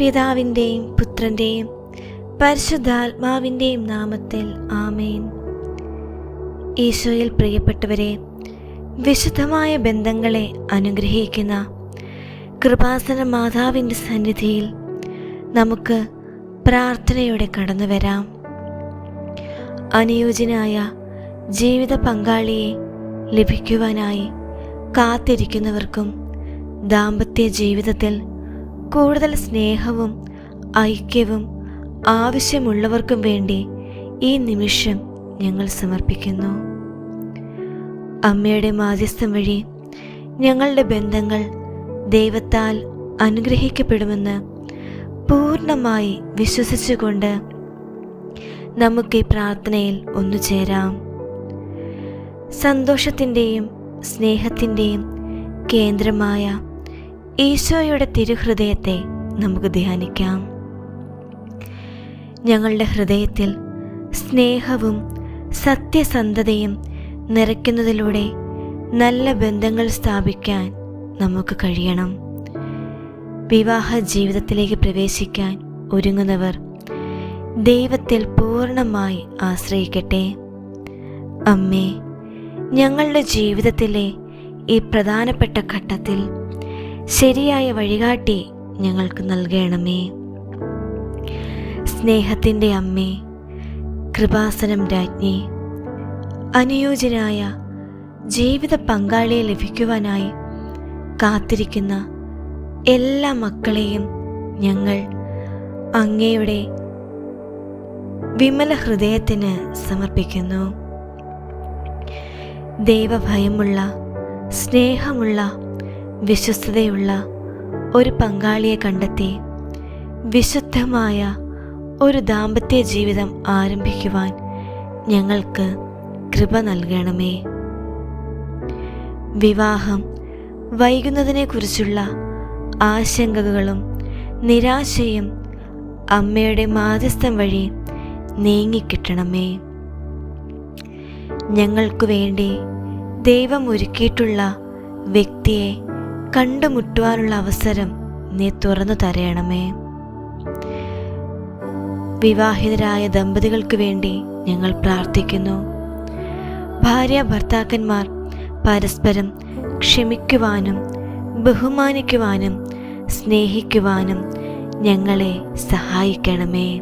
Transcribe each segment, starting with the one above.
പിതാവിന്റെയും പുത്രന്റെയും പരിശുദ്ധാത്മാവിന്റെയും നാമത്തിൽ ആമേൻ. ഈശോയിൽ പ്രിയപ്പെട്ടവരെ വിശുദ്ധമായ ബന്ധങ്ങളെ അനുഗ്രഹിക്കുന്ന കൃപാസന മാതാവിന്റെ സന്നിധിയിൽ നമുക്ക് പ്രാർത്ഥനയോടെ കടന്നു വരാം. അനുയോജ്യനായ ജീവിത പങ്കാളിയെ ലഭിക്കുവാനായി കാത്തിരിക്കുന്നവർക്കും ദാമ്പത്യ ജീവിതത്തിൽ കൂടുതൽ സ്നേഹവും ഐക്യവും ആവശ്യമുള്ളവർക്കും വേണ്ടി ഈ നിമിഷം ഞങ്ങൾ സമർപ്പിക്കുന്നു. അമ്മയുടെ മാധ്യസ്ഥം വഴി ഞങ്ങളുടെ ബന്ധങ്ങൾ ദൈവത്താൽ അനുഗ്രഹിക്കപ്പെടുമെന്ന് പൂർണമായി വിശ്വസിച്ചുകൊണ്ട് നമുക്ക് ഈ പ്രാർത്ഥനയിൽ ഒന്നുചേരാം സന്തോഷത്തിന്റെയും സ്നേഹത്തിന്റെയും കേന്ദ്രമായ ഈശോയുടെ തിരുഹൃദയത്തെ നമുക്ക് ധ്യാനിക്കാം. ഞങ്ങളുടെ ഹൃദയത്തിൽ സ്നേഹവും സത്യസന്ധതയും നിറയ്ക്കുന്നതിലൂടെ നല്ല ബന്ധങ്ങൾ സ്ഥാപിക്കാൻ നമുക്ക് കഴിയണം. വിവാഹ ജീവിതത്തിലേക്ക് പ്രവേശിക്കാൻ ഒരുങ്ങുന്നവർ ദൈവത്തിൽ പൂർണമായി ആശ്രയിക്കട്ടെ. അമ്മേ ഞങ്ങളുടെ ജീവിതത്തിലെ ഈ പ്രധാനപ്പെട്ട ഘട്ടത്തിൽ ശരിയായ വഴികാട്ടി ഞങ്ങൾക്ക് നൽകണമേ. സ്നേഹത്തിന്റെ അമ്മേ കൃപാസനം രാജ്ഞി അനുയോജ്യനായ ജീവിത പങ്കാളിയെ ലഭിക്കുവാനായി കാത്തിരിക്കുന്ന എല്ലാ മക്കളെയും ഞങ്ങൾ അങ്ങയുടെ വിമല ഹൃദയത്തിന് സമർപ്പിക്കുന്നു. ദൈവഭയമുള്ള സ്നേഹമുള്ള വിശ്വസ്തതയുള്ള ഒരു പങ്കാളിയെ കണ്ടെത്തി വിശുദ്ധമായ ഒരു ദാമ്പത്യ ജീവിതം ആരംഭിക്കുവാൻ ഞങ്ങൾക്ക് കൃപ നൽകണമേ. വിവാഹം വൈകുന്നതിനെക്കുറിച്ചുള്ള ആശങ്കകളും നിരാശയും അമ്മയുടെ മാധ്യസ്ഥം വഴി നീങ്ങിക്കിട്ടണമേ. ഞങ്ങൾക്കു വേണ്ടി ദൈവം ഒരുക്കിയിട്ടുള്ള വ്യക്തിയെ കണ്ടുമുട്ടുവാനുള്ള അവസരം നീ തുറന്നു തരയണമേ. വിവാഹിതരായ ദമ്പതികൾക്ക് വേണ്ടി ഞങ്ങൾ പ്രാർത്ഥിക്കുന്നു. ഭാര്യ ഭർത്താക്കന്മാർ പരസ്പരം ക്ഷമിക്കുവാനും ബഹുമാനിക്കുവാനും സ്നേഹിക്കുവാനും ഞങ്ങളെ സഹായിക്കണമേ.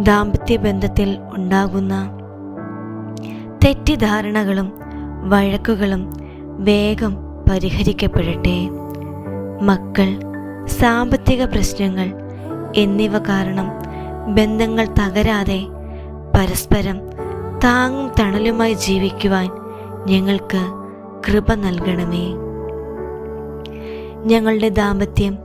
ദാമ്പത്യ ബന്ധത്തിൽ ഉണ്ടാകുന്ന തെറ്റിദ്ധാരണകളും വഴക്കുകളും വേഗം പരിഹരിക്കപ്പെടട്ടെ. മക്കൾ സാമ്പത്തിക പ്രശ്നങ്ങൾ എന്നിവ കാരണം ബന്ധങ്ങൾ തകരാതെ പരസ്പരം താങ്ങും തണലുമായി ജീവിക്കുവാൻ ഞങ്ങൾക്ക് കൃപ നൽകണമേ. ഞങ്ങളുടെ ദാമ്പത്യം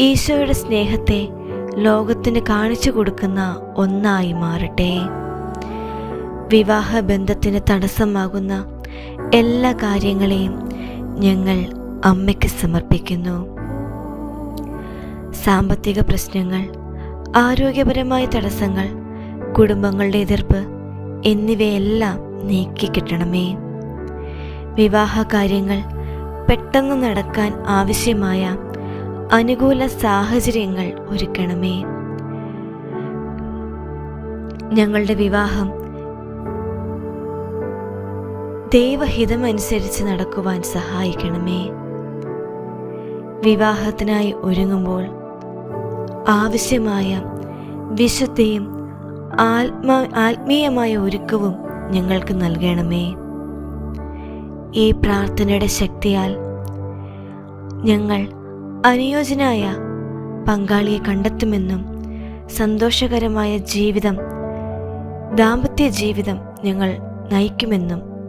ഈശോയുടെ സ്നേഹത്തെ ലോകത്തിന് കാണിച്ചു കൊടുക്കുന്ന ഒന്നായി മാറട്ടെ. വിവാഹ ബന്ധത്തിന് തടസ്സമാകുന്ന എല്ലാ കാര്യങ്ങളെയും ഞങ്ങൾ അമ്മയ്ക്ക് സമർപ്പിക്കുന്നു. സാമ്പത്തിക പ്രശ്നങ്ങൾ ആരോഗ്യപരമായ തടസ്സങ്ങൾ കുടുംബങ്ങളുടെ എതിർപ്പ് എന്നിവയെല്ലാം നീക്കിക്കിട്ടണമേ വിവാഹ കാര്യങ്ങൾ പെട്ടെന്ന് നടക്കാൻ ആവശ്യമായ അനുകൂല സാഹചര്യങ്ങൾ ഒരുക്കണമേ. ഞങ്ങളുടെ വിവാഹം ദൈവഹിതമനുസരിച്ച് നടക്കുവാൻ സഹായിക്കണമേ. വിവാഹത്തിനായി ഒരുങ്ങുമ്പോൾ ആവശ്യമായ വിശുദ്ധിയും ആത്മാ ആത്മീയമായ ഒരുക്കവും ഞങ്ങൾക്ക് നൽകണമേ. ഈ പ്രാർത്ഥനയുടെ ശക്തിയാൽ ഞങ്ങൾ അനുയോജ്യനായ പങ്കാളിയെ കണ്ടെത്തുമെന്നും സന്തോഷകരമായ ജീവിതം ദാമ്പത്യ ജീവിതം ഞങ്ങൾ നയിക്കുമെന്നും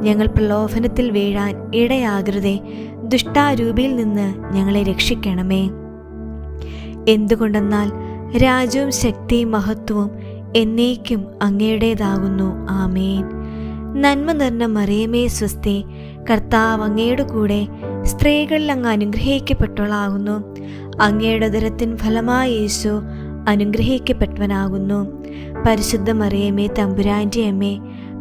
ഞങ്ങൾ പ്രലോഭനത്തിൽ വീഴാൻ ഇടയാകരുതേ. ദുഷ്ടാരൂപിയിൽ നിന്ന് ഞങ്ങളെ രക്ഷിക്കണമേ. എന്തുകൊണ്ടെന്നാൽ രാജ്യവും ശക്തിയും മഹത്വവും എന്നേക്കും അങ്ങയുടേതാകുന്നു. ആമേൻ. നന്മ നിറഞ്ഞ മറിയമേ സ്വസ്തി കർത്താവ് അങ്ങയുടെ കൂടെ സ്ത്രീകളിൽ അങ്ങ് അനുഗ്രഹിക്കപ്പെട്ടവളാകുന്നു. അങ്ങയുടെ ദരത്തിൻ ഫലമായ യേശു അനുഗ്രഹിക്കപ്പെട്ടവനാകുന്നു. പരിശുദ്ധ മറിയമേ തമ്പുരാന്റെ അമ്മേ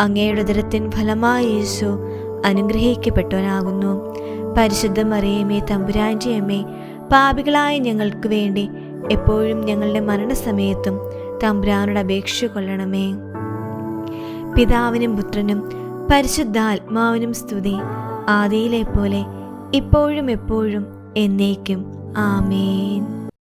അങ്ങയുടെ ഉദരത്തിൻ ഫലമായി യേശു അനുഗ്രഹിക്കപ്പെട്ടവനാകുന്നു. പരിശുദ്ധ മറിയമേ തമ്പുരാന്റെ അമ്മേ പാപികളായ ഞങ്ങൾക്ക് വേണ്ടി എപ്പോഴും ഞങ്ങളുടെ മരണസമയത്തും തമ്പുരാനോട് അപേക്ഷ കൊള്ളണമേ. പിതാവിനും പുത്രനും പരിശുദ്ധാത്മാവിനും സ്തുതി ആദിയിലെ പോലെ ഇപ്പോഴും എപ്പോഴും എന്നേക്കും. ആമേൻ.